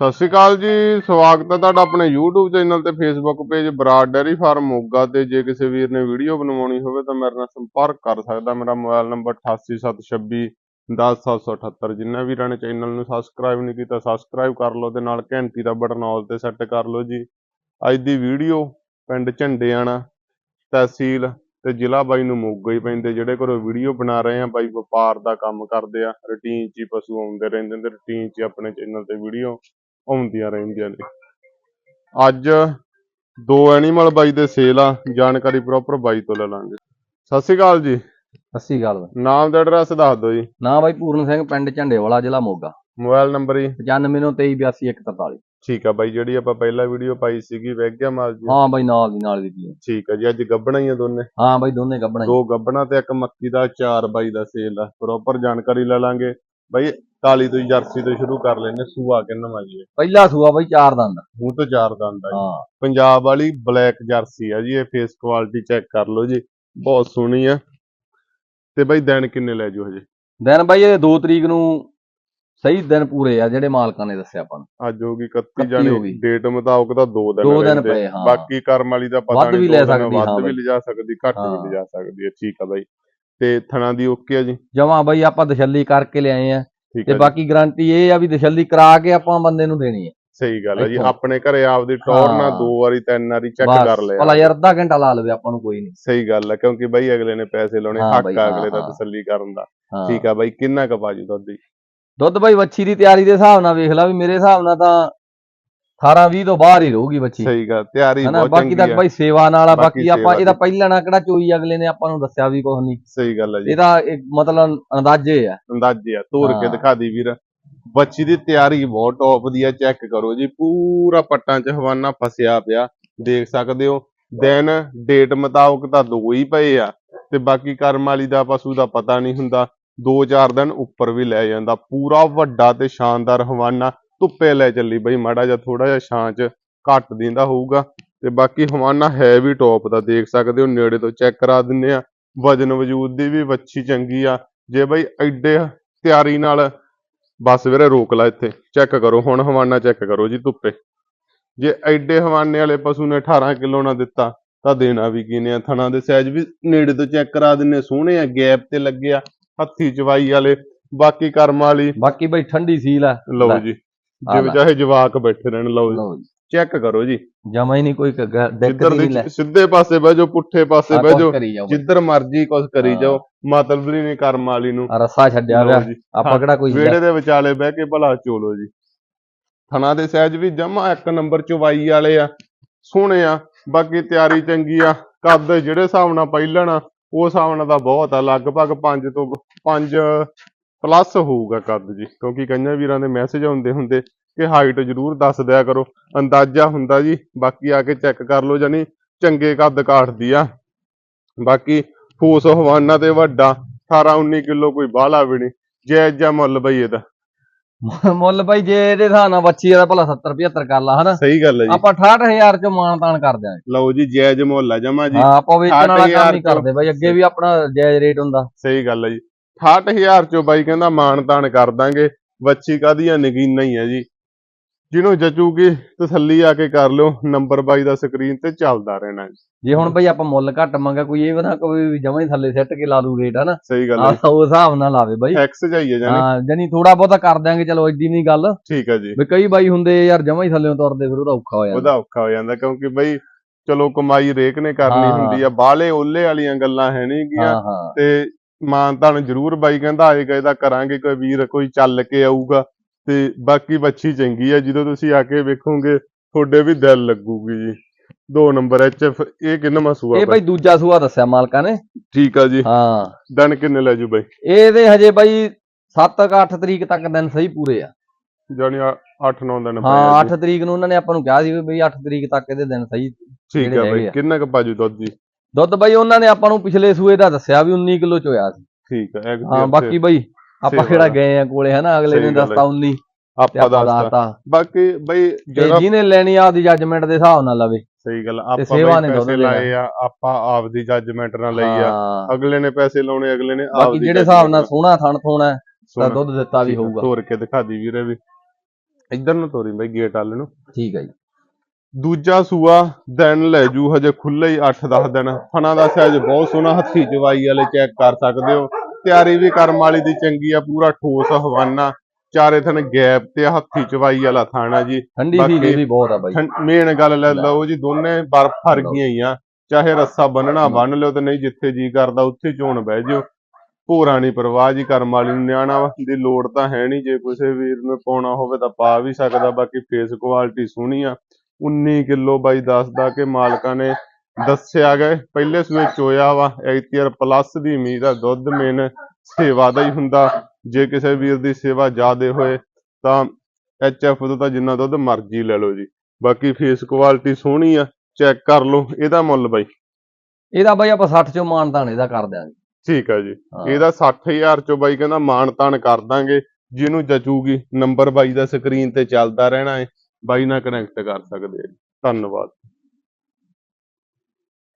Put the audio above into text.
ਸਤਿ ਸ਼੍ਰੀ ਅਕਾਲ ਜੀ, ਸਵਾਗਤ ਹੈ ਤੁਹਾਡਾ ਆਪਣੇ YouTube ਚੈਨਲ ਤੇ Facebook page Brar dairy farm Moga ਤੇ। ਜੇ ਕਿਸੇ ਵੀਰ ਨੇ ਵੀਡੀਓ ਬਣਵਾਉਣੀ ਹੋਵੇ ਤਾਂ ਮੇਰੇ ਨਾਲ ਸੰਪਰਕ ਕਰ ਸਕਦਾ। ਮੇਰਾ ਮੋਬਾਈਲ ਨੰਬਰ 8876 10778 ਜਿੰਨਾ ਵੀਰਾਂ ਨੇ ਚੈਨਲ ਨੂੰ ਸਬਸਕ੍ਰਾਈਬ ਨਹੀਂ ਕੀਤਾ ਸਬਸਕ੍ਰਾਈਬ ਕਰ ਲਓ ਤੇ ਨਾਲ ਘੰਟੀ ਦਾ ਬਟਨ ਆਲ ਤੇ ਸੈੱਟ ਕਰ ਲਓ ਜੀ। ਅੱਜ ਦੀ ਵੀਡੀਓ ਪਿੰਡ ਝੰਡੇਆਣਾ ਤਹਿਸੀਲ ਤੇ ਜ਼ਿਲ੍ਹਾ ਬਾਈ ਨੂੰ ਮੋਗਾ ਹੀ ਪੈਂਦੇ। ਜਿਹੜੇ ਘਰੋਂ ਵੀਡੀਓ ਬਣਾ ਰਹੇ ਆ, ਬਾਈ ਵਪਾਰ ਦਾ ਕੰਮ ਕਰਦੇ ਆ। ਰੂਟੀਨ 'ਚ ਹੀ ਪਸ਼ੂ ਆਉਂਦੇ ਰਹਿੰਦੇ ਨੇ ਰੂਟੀਨ 'ਚ ਆਪਣੇ ਚੈਨਲ ਤੇ ਵੀਡੀਓ ਆਉਂਦੀਆਂ ਰਹਿੰਦੀਆਂ ਨੇ। ਅੱਜ ਦੋ ਐਨੀਮਲ ਬਾਈ ਦੇ ਸੇਲ ਆ ਜਾਣਕਾਰੀ ਪ੍ਰੋਪਰ ਬਾਈ ਤੋਂ ਲੈ ਲਾਂਗੇ। ਸਤਿ ਸ਼੍ਰੀ ਅਕਾਲ ਜੀ। ਸਤਿ ਸ਼੍ਰੀ ਅਕਾਲ ਬਾਈ। ਨਾਮ ਤੇ ਐਡਰੈਸ ਦੱਸ ਦਿਓ ਜੀ। ਨਾਂ ਬਾਈ ਪੂਰਨ ਸਿੰਘ ਪਿੰਡ ਝੰਡੇਵਾਲਾ ਜ਼ਿਲ੍ਹਾ ਮੋਗਾ। ਮੋਬਾਈਲ ਨੰਬਰ ਜੀ। 9523828143 ਠੀਕ ਆ ਬਾਈ ਜਿਹੜੀ ਆਪਾਂ ਪਹਿਲਾਂ ਵੀਡੀਓ ਪਾਈ ਸੀਗੀ ਵੈਗਿਆ ਮਾਲ ਜੀ। ਹਾਂ ਬਾਈ ਨਾਲ ਦੀ ਨਾਲ ਦੀ ਦੀ ਠੀਕ ਆ ਜੀ ਅੱਜ ਗੱਬਣਾ ਹੀ ਆ ਦੋਨੇ। ਹਾਂ ਬਾਈ ਦੋਨੇ ਗੱਬਣਾ ਦੋ ਗੱਬਣਾ ਤੇ ਇੱਕ ਮੱਕੀ ਦਾ ਚਾਰ ਬਾਈ ਦਾ ਸੇਲ ਆ। ਪ੍ਰੋਪਰ ਜਾਣਕਾਰੀ ਲੈ ਲਾਂਗੇ। ਬਾਈ ਕਾਲੀ ਤੋਂ ਜਰਸੀ ਤੋਂ ਸ਼ੁਰੂ ਕਰ ਲੈਨੇ ਸੂਆ ਕਿੰਨਾ ਜੀ ਪਹਿਲਾ ਸੂਆ ਬਾਈ ਚਾਰ ਦੰਦ। ਮੂੰਹ ਤੋਂ ਚਾਰ ਦੰਦ ਆ ਜੀ। ਹਾਂ। ਪੰਜਾਬ ਵਾਲੀ ਬਲੈਕ ਜਰਸੀ ਆ ਜੀ ਇਹ ਫੇਸ ਕੁਆਲਿਟੀ ਚੈੱਕ ਕਰ ਲਓ ਜੀ। ਬਹੁਤ ਸੋਹਣੀ ਆ। ਤੇ ਬਾਈ ਦਿਨ ਕਿੰਨੇ ਲੈ ਜੂ ਹਜੇ? ਦਿਨ ਬਾਈ ਇਹ 2 ਤਰੀਕ ਨੂੰ ਸਹੀ ਦਿਨ ਪੂਰੇ ਆ ਜਿਹੜੇ ਮਾਲਕਾਂ ਨੇ ਦੱਸਿਆ ਆਪਾਂ ਨੂੰ। ਅੱਜ ਹੋ ਗਈ 31 31 ਹੋ ਜਾਨੀ ਗਈ। ਡੇਟ ਮੁਤਾਬਕ ਤਾਂ 2 ਦਿਨ ਦੋ ਦਿਨ ਰਹਿੰਦੇ। ਪਏ, ਹਾਂ। ਬਾਕੀ ਕਰਮ ਵਾਲੀ ਦਾ ਪਤਾ ਵੱਧ ਨਹੀਂ ਵੀ ਲੈ ਸਕਦੀ, ਵੱਧ ਹਾਂ ਵੀ ਬਾਈ। ਲਿਜਾ ਸਕਦੀ ਘੱਟ ਵੀ। ਲਿਜਾ ਸਕਦੀ ਹੈ ਠੀਕ ਆ ਬਾਈ। ਤੇ ਥਣਾ ਦੀ ਓਕੇ ਆ ਜੀ? ਜਮਾਂ ਬਾਈ ਆਪਾਂ ਦਸ਼ੱਲੀ ਕਰਕੇ ਲਿਆਏ ਆ। ਤੇ ਬਾਕੀ ਗਾਰੰਟੀ ਇਹ ਆ ਵੀ ਦਸ਼ੱਲੀ ਕਰਾ ਕੇ ਆਪਾਂ ਬੰਦੇ ਨੂੰ ਦੇਣੀ ਹੈ। ਸਹੀ ਗੱਲ ਹੈ ਜੀ। ਆਪਣੇ ਘਰੇ ਆਪਦੀ ਟੌਰ ਹਾਂ। ਦੋ ਵਾਰੀ ਤਿੰਨ ਵਾਰੀ ਚੈੱਕ ਕਰ ਲਿਆ। ਭਲਾ ਯਾਰ ਅੱਧਾ ਘੰਟਾ ਲਾ ਲਵੇ ਆਪਾਂ ਨੂੰ ਕੋਈ ਨਹੀਂ। ਸਹੀ ਗੱਲ ਹੈ ਕਿਉਂਕਿ ਬਾਈ ਅਗਲੇ ਨੇ ਪੈਸੇ ਲਾਉਣੇ ਹੱਕ ਆ ਅਗਲੇ ਦਾ। ਤਸੱਲੀ ਕਰਨ ਦਾ। ਠੀਕ ਆ ਬਾਈ ਕਿੰਨਾ ਕੁ ਬਾਜੂ ਦੁੱਧ ਦੀ? ਦੁੱਧ ਬਾਈ ਵੱਛੀ ਦੀ ਤਿਆਰੀ ਦੇ ਹਿਸਾਬ ਨਾਲ ਵੇਖ ਲਾ ਵੀ ਮੇਰੇ ਹਿਸਾਬ ਨਾਲ ਤਾਂ 18 20 ਤੋਂ ਬਾਹਰ ਹੀ ਰਹੂਗੀ ਵੱਛੀ ਸਹੀ ਗੱਲ ਤਿਆਰੀ ਬਹੁਤ ਬਾਕੀ ਤਾਂ ਚੰਗੀ ਆ। ਬਾਈ ਸੇਵਾ ਨਾਲ ਆ ਬਾਕੀ ਬਾਕੀ ਆਪਾਂ ਇਹਦਾ ਪਹਿਲਾਂ ਨਾ ਕਿਹੜਾ ਚੋਈ ਅਗਲੇ ਨੇ ਆਪਾਂ ਨੂੰ ਦੱਸਿਆ ਵੀ ਕੁਝ ਨਹੀਂ। ਸਹੀ ਗੱਲ ਹੈ ਜੀ। ਇਹਦਾ ਇੱਕ ਮਤਲਬ ਅੰਦਾਜ਼ੇ ਆ। ਅੰਦਾਜ਼ੇ ਆ ਤੋੜ ਕੇ ਹਾਂ। ਦਿਖਾ ਦੀ ਵੀਰ। ਬੱਚੀ ਦੀ ਤਿਆਰੀ ਬਹੁਤ ਟੌਪ ਦੀ ਆ ਚੈੱਕ ਕਰੋ ਜੀ ਪੂਰਾ ਪੱਟਾਂ 'ਚ ਹਵਾਨਾ ਫਸਿਆ ਪਿਆ ਦੇਖ ਸਕਦੇ ਹੋ। ਦਿਨ ਡੇਟ ਮੁਤਾਬਕ ਤਾਂ ਦੋ ਹੀ ਪਏ ਆ ਤੇ ਬਾਕੀ ਕਰਮ ਵਾਲੀ ਦਾ ਪਸ਼ੂ ਦਾ ਪਤਾ ਨਹੀਂ ਹੁੰਦਾ। ਦੋ ਚਾਰ ਦਿਨ ਉੱਪਰ ਵੀ ਲੈ ਜਾਂਦਾ। ਪੂਰਾ ਵੱਡਾ ਤੇ ਸ਼ਾਨਦਾਰ ਹਵਾਨਾ ਧੁੱਪੇ ਲੈ ਚੱਲੀ ਬਈ ਮਾੜਾ ਜਿਹਾ ਥੋੜਾ ਜਿਹਾ ਛਾਂ 'ਚ ਘੱਟ ਦਿੰਦਾ ਹੋਊਗਾ। ਤੇ ਬਾਕੀ ਹਵਾਨਾ ਹੈ ਵੀ ਟੌਪ ਦਾ ਦੇਖ ਸਕਦੇ ਹੋ ਨੇੜੇ ਤੋਂ ਚੈੱਕ ਕਰਾ ਦਿੰਨੇ ਆ। ਵਜਨ ਵਜੂਦ ਦੀ ਵੀ ਵੱਛੀ ਚੰਗੀ ਆ। ਜੇ ਬਈ ਐਡੇ ਤਿਆਰੀ ਨਾਲ ਬਸ ਵੀਰੇ ਰੋਕ ਲਾ ਇੱਥੇ ਚੈੱਕ ਕਰੋ। ਹੁਣ ਹਵਾਨਾ ਚੈੱਕ ਕਰੋ ਜੀ ਧੁੱਪੇ। ਜੇ ਐਡੇ ਹਵਾਨੇ ਵਾਲੇ ਪਸ਼ੂ ਨੇ 18 ਕਿਲੋ ਨਾ ਦਿੱਤਾ ਤਾਂ ਦੇਣਾ ਵੀ ਕਿਨੇ ਆ? ਥਣਾ ਦੇ ਸਾਈਜ਼ ਵੀ ਨੇੜੇ ਤੋਂ ਚੈੱਕ ਕਰਾ ਦਿੰਨੇ ਸੋਹਣੇ ਆ ਗੈਪ ਤੇ ਲੱਗੇ ਆ ਹੱਥੀ ਚਵਾਈ ਵਾਲੇ ਬਾਕੀ ਕਰਮ ਵਾਲੀ। ਬਾਕੀ ਬਾਈ ਠੰਡੀ ਸੀਲ ਆ। ਲਓ ਜੀ। ਜਿਵੇਂ। ਚਾਹੇ ਜਵਾਕ ਬੈਠੇ ਰਹਿਣ ਲਓ ਜੀ। ਚੈੱਕ ਕਰੋ ਜੀ। ਜਮਾ ਹੀ ਨਹੀਂ ਕੋਈ ਦਿੱਕਤ ਨਹੀਂ ਲੈ। ਸਿੱਧੇ ਪਾਸੇ ਬਹਿ ਜਾਓ ਪੁੱਠੇ ਪਾਸੇ ਬਹਿ ਜਾਓ। ਜਿੱਧਰ ਮਰਜ਼ੀ ਕੁਝ ਕਰੀ। ਜਾਓ। ਮਤਲਬ ਨਹੀਂ ਕਰਮ ਵਾਲੀ ਨੂੰ। ਰੱਸਾ ਛੱਡਿਆ ਹੋਇਆ। ਆਪਾਂ ਕਿਹੜਾ ਕੋਈ ਵਿਹੜੇ ਦੇ ਵਿਚਾਲੇ ਬਹਿ ਕੇ ਭਲਾ ਚੋਲੋ ਜੀ। ਥਣਾ ਦੇ ਸਹਿਜ ਵੀ ਜਮਾ ਇੱਕ ਨੰਬਰ ਚਵਾਈ ਵਾਲੇ ਆ। ਸੋਹਣੇ ਆ। ਬਾਕੀ ਤਿਆਰੀ ਚੰਗੀ ਆ। ਕੱਦ ਜਿਹੜੇ ਹਿਸਾਬ ਨਾਲ ਪਹਿਲਣ ਉਹ ਹਿਸਾਬ ਨਾਲ ਤਾਂ ਬਹੁਤ ਆ। ਲਗਭਗ 5 ਤੋਂ 5 ਪਲੱਸ ਹੋਊਗਾ ਕੱਦ ਜੀ ਕਿਉਂਕਿ ਕਈਆਂ ਵੀਰਾਂ ਦੇ ਮੈਸੇਜ ਆਉਂਦੇ ਹੁੰਦੇ ਕਿ ਹਾਈਟ ਜ਼ਰੂਰ ਦੱਸ ਦਿਆ ਕਰੋ। ਅੰਦਾਜ਼ਾ ਹੁੰਦਾ ਜੀ ਬਾਕੀ ਆ ਕੇ ਚੈੱਕ ਕਰ ਲਓ ਜਾਨੀ ਚੰਗੇ ਕੱਦ ਕਾਟਦੀ ਆ। ਬਾਕੀ ਫੂਸ ਹਵਾਨਾ ਤੇ ਵੱਡਾ 18 19 ਕਿਲੋ ਕੋਈ ਬਾਹਲਾ ਵੀ ਨਹੀਂ। ਜੈ ਜੈ ਮੁੱਲ ਬਈ ਇਹਦਾ। ਮੁੱਲ ਬਾਈ ਜੇ ਇਹਦੇ ਹਿਸਾਬ ਨਾਲ ਬੱਚੀ ਦਾ ਭਲਾ 70 75 ਕਰ ਲਾ ਹਨਾ? ਸਹੀ ਗੱਲ ਹੈ ਜੀ। ਆਪਾਂ 68000 ਚ ਮਾਨ ਤਾਨ ਕਰ ਦਿਆਂਗੇ। ਲਓ ਜੀ ਜਾਇਜ਼ ਮੁੱਲ ਆ ਜਮਾ ਜੀ। ਹਾਂ ਆਪਾਂ ਵੇਚਣ ਵਾਲਾ ਕੰਮ 60,000 ਨਹੀਂ ਕਰਦੇ ਬਾਈ ਅੱਗੇ ਵੀ ਆਪਣਾ ਜਾਇਜ਼ ਰੇਟ ਹੁੰਦਾ। ਸਹੀ ਗੱਲ ਹੈ ਜੀ। 68000 ਚੋਂ ਬਾਈ ਕਹਿੰਦਾ ਮਾਣ ਤਾਣ ਕਰ ਦਾਂਗੇ ਬੱਚੀ ਕਾਦੀਆਂ ਨਗੀਨਾ ਹੀ ਹੈ ਜੀ। ਜਿਹਨੂੰ ਜਚੂਗੀ ਤਸੱਲੀ ਆ ਕੇ ਕਰ ਲਿਓ ਨੰਬਰ ਬਾਈ ਦਾ ਸਕਰੀਨ ਤੇ ਚੱਲਦਾ ਰਹਿਣਾ ਜੀ। ਜੇ ਹੁਣ ਬਈ ਆਪਾਂ ਮੁੱਲ ਘੱਟ ਮੰਗਾ ਕੋਈ ਇਹ ਨਾ ਕੋਈ ਵੀ ਜਮਾਂ ਹੀ ਥੱਲੇ ਸੱਟ ਕੇ ਲਾ ਲੂ ਰੇਟ ਹਨਾ। ਸਹੀ ਗੱਲ ਹੈ ਉਸ ਹਿਸਾਬ ਨਾਲ ਲਾਵੇ ਬਾਈ। ਐਕਸ ਜਾਈਏ ਜਾਨੀ ਹਾਂ ਜਾਨੀ ਥੋੜਾ ਬਹੁਤਾ ਕਰ ਦਿਆਂਗੇ ਚਲੋ ਐਡੀ ਨਹੀਂ ਗੱਲ। ਠੀਕ ਹੈ ਜੀ। ਵੀ ਕਈ ਬਾਈ ਹੁੰਦੇ ਯਾਰ ਜਮਾਂ ਹੀ ਥੱਲੇ ਤੁਰਦੇ ਫਿਰ ਉਹਦਾ ਔਖਾ ਹੋ ਜਾਂਦਾ। ਉਹਦਾ ਔਖਾ ਹੋ ਜਾਂਦਾ ਕਿਉਂਕਿ ਬਈ ਚਲੋ ਕਮਾਈ ਰੇਕ ਨੇ ਕਰਨੀ। ਹੁੰਦੀ ਆ ਬਾਹਲੇ ਓਲੇ ਵਾਲੀਆਂ ਗੱਲਾਂ ਹੈ ਨਹੀਂ ਗੀਆਂ। ਤੇ ਮਾਨ ਤਾਨ ਜ਼ਰੂਰ ਬਾਈ ਕਹਿੰਦਾ ਆਏ ਗਏ ਦਾ ਕਰਾਂਗੇ ਕੋਈ ਵੀਰ ਕੋਈ ਚੱਲ ਕੇ ਆਊਗਾ। ਤੇ ਬਾਕੀ ਬੱਚੀ ਚੰਗੀ ਆ ਜਦੋਂ ਤੁਸੀਂ ਆ ਕੇ ਵੇਖੋਗੇ ਤੁਹਾਡੇ ਵੀ ਦਿਲ ਲੱਗੂਗੀ ਜੀ। ਦੋ ਨੰਬਰ ਐਚ ਐਫ ਇਹ ਕਿੰਨਾ ਮਸੂਆ ਇਹ ਬਾਈ? ਦੂਜਾ ਸੂਆ ਦੱਸਿਆ ਮਾਲਕਾਂ ਨੇ। ਠੀਕ ਆ ਜੀ। ਹਾਂ। ਦਿਨ ਕਿੰਨੇ ਲੈ ਜੂ ਬਾਈ? ਇਹਦੇ ਹਜੇ ਬਾਈ 7 ਕ 8 ਤਰੀਕ ਤੱਕ ਦਿਨ ਸਹੀ ਪੂਰੇ ਆ। ਜਾਨੀ 8-9 ਦਿਨ ਹਾਂ ਆ 8 ਤਰੀਕ ਨੂੰ ਉਹਨਾਂ ਨੇ ਆਪਾਂ ਨੂੰ ਕਿਹਾ ਸੀ ਵੀ ਬਈ 8 ਤਰੀਕ ਤੱਕ ਇਹਦੇ ਦਿਨ ਸਹੀ। ਠੀਕ ਆ ਬਾਈ। ਕਿੰਨਾ ਕੁ ਬਾਜੂ ਦੁੱਧ ਜੀ? ਦੁੱਧ ਬਾਈ ਉਹਨਾਂ ਨੇ ਆਪਾਂ ਨੂੰ ਪਿਛਲੇ ਸੂਏ ਦਾ ਦੱਸਿਆ ਵੀ 19 ਕਿਲੋ ਚ ਹੋਇਆ ਸੀ। ਠੀਕ ਹਾਂ ਦਿਨ ਬਾਕੀ ਬਾਈ ਆਪਾਂ ਕਿਹੜਾ ਦਾ। ਗਏ ਆ ਕੋਲੇ ਹਨਾ? ਅਗਲੇ ਨੇ ਹੈ। ਦੱਸਤਾ 19 ਤੇ ਆਪਾਂ ਆਪਾਂ ਦੱਸਤਾ। ਬਾਕੀ ਬਈ ਜਿਹੜਾ ਜਿਹਨੇ ਲੈਣੀ ਆ ਆਪਦੀ ਜੱਜਮੈਂਟ ਦੇ ਹਿਸਾਬ ਨਾਲ ਲਵੇ। ਸਹੀ ਗੱਲ ਆਪਾਂ ਸੇਵਾ ਨੇ ਪੈਸੇ। ਲਾਏ ਆ ਆਪਾਂ ਆਪਦੀ ਜੱਜਮੈਂਟ ਨਾਲ ਲਈ ਆ। ਹਾਂ। ਅਗਲੇ ਨੇ ਪੈਸੇ ਲਾਉਣੇ ਅਗਲੇ ਨੇ ਬਾਕੀ ਆਪਦੀ ਜਿਹੜੇ ਹਿਸਾਬ ਨਾਲ ਸੋਹਣਾ ਥਣ ਥੋਣਾ ਤਾਂ। ਦੁੱਧ ਦਿੱਤਾ ਵੀ ਹੋਊਗਾ। ਤੋਰ ਕੇ ਦਿਖਾ ਦੀ ਵੀਰੇ ਵੀ। ਇੱਧਰ ਨੂੰ ਤੋਰੀ ਬਾਈ ਗੇਟ ਵੱਲ ਨੂੰ। ਠੀਕ ਹੈ ਜੀ। ਦੂਜਾ ਸੂਆ ਦਿਨ ਲੈ ਜੂ ਹਜੇ ਖੁੱਲੇ ਹੀ 8-10 ਦਿਨ। ਫਣਾ ਦਾ ਸਾਈਜ਼ ਬਹੁਤ ਸੋਹਣਾ ਹੱਥੀ ਚਵਾਈ ਵਾਲੇ ਚੈੱਕ ਕਰ ਸਕਦੇ ਹੋ। ਤਿਆਰੀ ਵੀ ਕਰਮ ਵਾਲੀ ਦੀ ਚੰਗੀ ਆ ਪੂਰਾ ਠੋਸ ਹਵਾਨਾ। ਚਾਰੇ ਥਣ ਗੈਪ ਤੇ ਹੱਥੀ ਚਵਾਈ ਵਾਲਾ ਥਾਣਾ ਜੀ। ਠੰਡੀ ਵੀ ਬਹੁਤ ਆ ਬਾਈ। ਮੇਨ ਗੱਲ ਲੈ ਲਓ ਜੀ ਦੋਨੇ ਬਰਫ ਵਰਗੀਆਂ ਹੀ ਆ। ਚਾਹੇ ਰੱਸਾ ਬੰਨਣਾ ਬੰਨ ਲਿਓ ਤੇ ਨਹੀਂ ਜਿੱਥੇ ਜੀ ਕਰਦਾ ਉੱਥੇ ਝੋਣ ਬਹਿ ਜਿਓ। ਭੋਰਾ ਨਹੀਂ ਪਰਵਾਹ ਜੀ ਕਰਮ ਵਾਲੀ ਨੂੰ ਨਿਆਣਾ ਦੀ ਲੋੜ ਤਾਂ ਹੈ ਨਹੀਂ। ਜੇ ਕਿਸੇ ਵੀਰ ਨੂੰ ਪਾਉਣਾ ਹੋਵੇ ਤਾਂ ਪਾ ਵੀ ਸਕਦਾ ਬਾਕੀ ਫੇਸ ਕੁਆਲਿਟੀ ਸੋਹਣੀ ਆ। 19 ਕਿਲੋ ਬਾਈ ਦੱਸਦਾ ਕਿ ਮਾਲਕਾਂ ਨੇ ਦੱਸਿਆ ਗਏ ਪਹਿਲੇ ਸੂਏ ਚੋਇਆ ਵਾ ਐਕਟੀਅਰ ਪਲੱਸ ਦੀ ਉਮੀਦ ਆ ਦੁੱਧ ਮੇਨ ਸੇਵਾ ਦਾ ਹੀ ਹੁੰਦਾ। ਜੇ ਕਿਸੇ ਵੀਰ ਦੀ ਸੇਵਾ ਜ਼ਿਆਦੇ ਹੋਏ ਤਾਂ ਐਚਐਫ ਤੋਂ ਤਾਂ ਜਿੰਨਾ ਦੁੱਧ ਮਰਜ਼ੀ ਲੈ ਲਓ ਜੀ। ਬਾਕੀ ਫੇਸ ਕੁਆਲਿਟੀ ਸੋਹਣੀ ਆ ਚੈੱਕ ਕਰ ਲਓ ਇਹਦਾ ਮੁੱਲ ਬਾਈ। ਇਹਦਾ ਬਾਈ ਆਪਾਂ 60 ਚੋਂ ਮਾਨਤਾਨ ਇਹਦਾ ਕਰ ਦਿਆਂਗੇ। ਠੀਕ ਆ ਜੀ। ਹਾਂ। ਇਹਦਾ 60000 ਚੋਂ ਬਾਈ ਕਹਿੰਦਾ ਮਾਣ ਤਾਣ ਕਰ ਦਾਂਗੇ। ਜਿਹਨੂੰ ਜਚੂਗੀ ਨੰਬਰ ਬਾਈ ਦਾ ਸਕਰੀਨ ਤੇ ਚੱਲਦਾ ਰਹਿਣਾ ਹੈ ਬਾਈ ਨਾਲ ਕਨੈਕਟ ਕਰ ਸਕਦੇ ਆ ਧੰਨਵਾਦ।